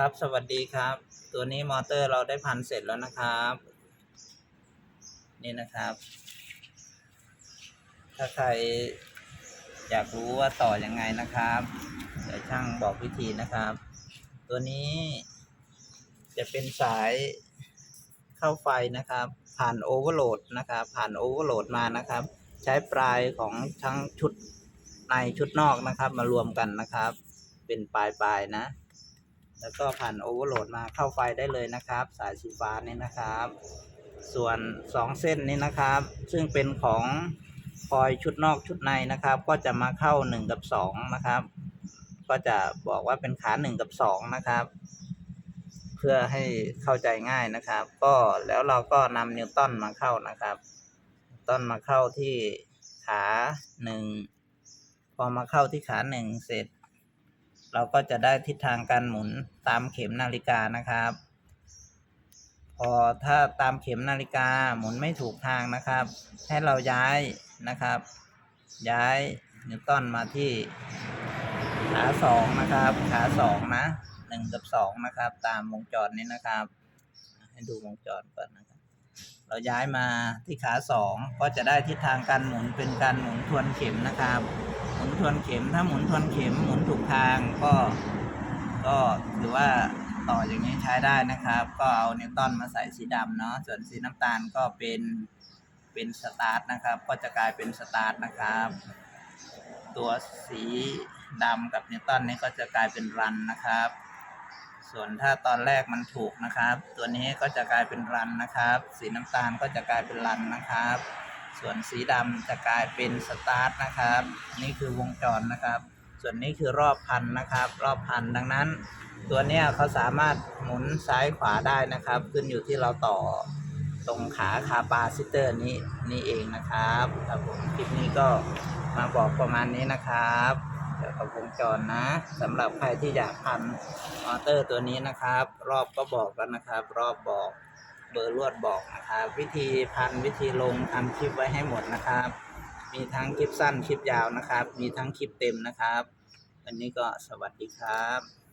ครับ สวัสดีครับ ตัวนี้มอเตอร์เราได้พันเสร็จแล้วนะครับ นี่นะครับ ถ้าใครอยากรู้ว่าต่อยังไงนะครับ เดี๋ยวช่างบอกวิธีนะครับ ตัวนี้จะเป็นสายเข้าไฟนะครับ ผ่านโอเวอร์โหลดนะครับ ผ่านโอเวอร์โหลดมานะครับ ใช้ปลายของทั้งชุดในชุดนอกนะครับ มารวมกันนะครับ เป็นปลายปลายนะ แล้วก็ผ่านโอเวอร์โหลดมาเข้าไฟได้เลยนะครับ สายสีฟ้านี่นะครับ ส่วน 2 เส้นนี้นะครับ ซึ่งเป็นของคอยชุดนอกชุดในนะครับ ก็จะมาเข้า 1 กับ 2 นะครับ ก็จะบอกว่าเป็นขา 1 กับ 2 นะครับ เพื่อให้เข้าใจง่ายนะครับ ก็แล้วเราก็นำนิวตันมาเข้านะครับตันมาเข้าที่ขาหนึ่งพอมาเข้าที่ขาหนึ่งเสร็จ เราก็จะได้ทิศทางการหมุนตามเข็มนาฬิกานะครับ พอถ้าตามเข็มนาฬิกาหมุนไม่ถูกทางนะครับ ให้เราย้ายนะครับ ย้ายนิวตันมาที่ขาสองนะครับ ขาสองนะหนึ่งกับสองนะครับ ตามวงจรนี้นะครับ ให้ดูวงจรก่อนนะครับ เราย้ายมาที่ขาสองก็จะได้ทิศทางการหมุนเป็นการหมุนทวนเข็มนะครับ มุนทวนเข็ม ถ้าหมุนทวนเข็มหมุนถูกทางก็ ก็ถือว่าต่ออย่างนี้ใช้ได้นะครับ ก็เอานิวตันมาใส่สีดำเนาะส่วนสีน้ำตาลก็เป็นเป็นสตาร์ทนะครับ ก็จะกลายเป็นสตาร์ทนะครับ ตัวสีดำกับนิวตันนี้ก็จะกลายเป็นรันนะครับ ส่วนถ้าตอนแรกมันถูกนะครับ ตัวนี้ก็จะกลายเป็นรันนะครับ สีน้ำตาลก็จะกลายเป็นรันนะครับ ส่วนสีดำจะกลายเป็นสตาร์ทนะครับ นี่คือวงจรนะครับ ส่วนนี้คือรอบพันนะครับ รอบพันดังนั้น ตัวเนี้ยเขาสามารถหมุนซ้ายขวาได้นะครับ ขึ้นอยู่ที่เราต่อตรงขาคาปาซิเตอร์นี้นี่เองนะครับครับผมคลิปนี้ก็มาบอกประมาณนี้นะครับเกี่ยวกับวงจรนะสำหรับใครที่อยากพันมอเตอร์ตัวนี้นะครับ รอบก็บอกแล้วนะครับ รอบบอก เบอร์ลวดบอกนะครับวิธีพันวิธีลงทำคลิปไว้ให้หมดนะครับ มีทั้งคลิปสั้นคลิปยาวนะครับ มีทั้งคลิปเต็มนะครับ วันนี้ก็สวัสดีครับ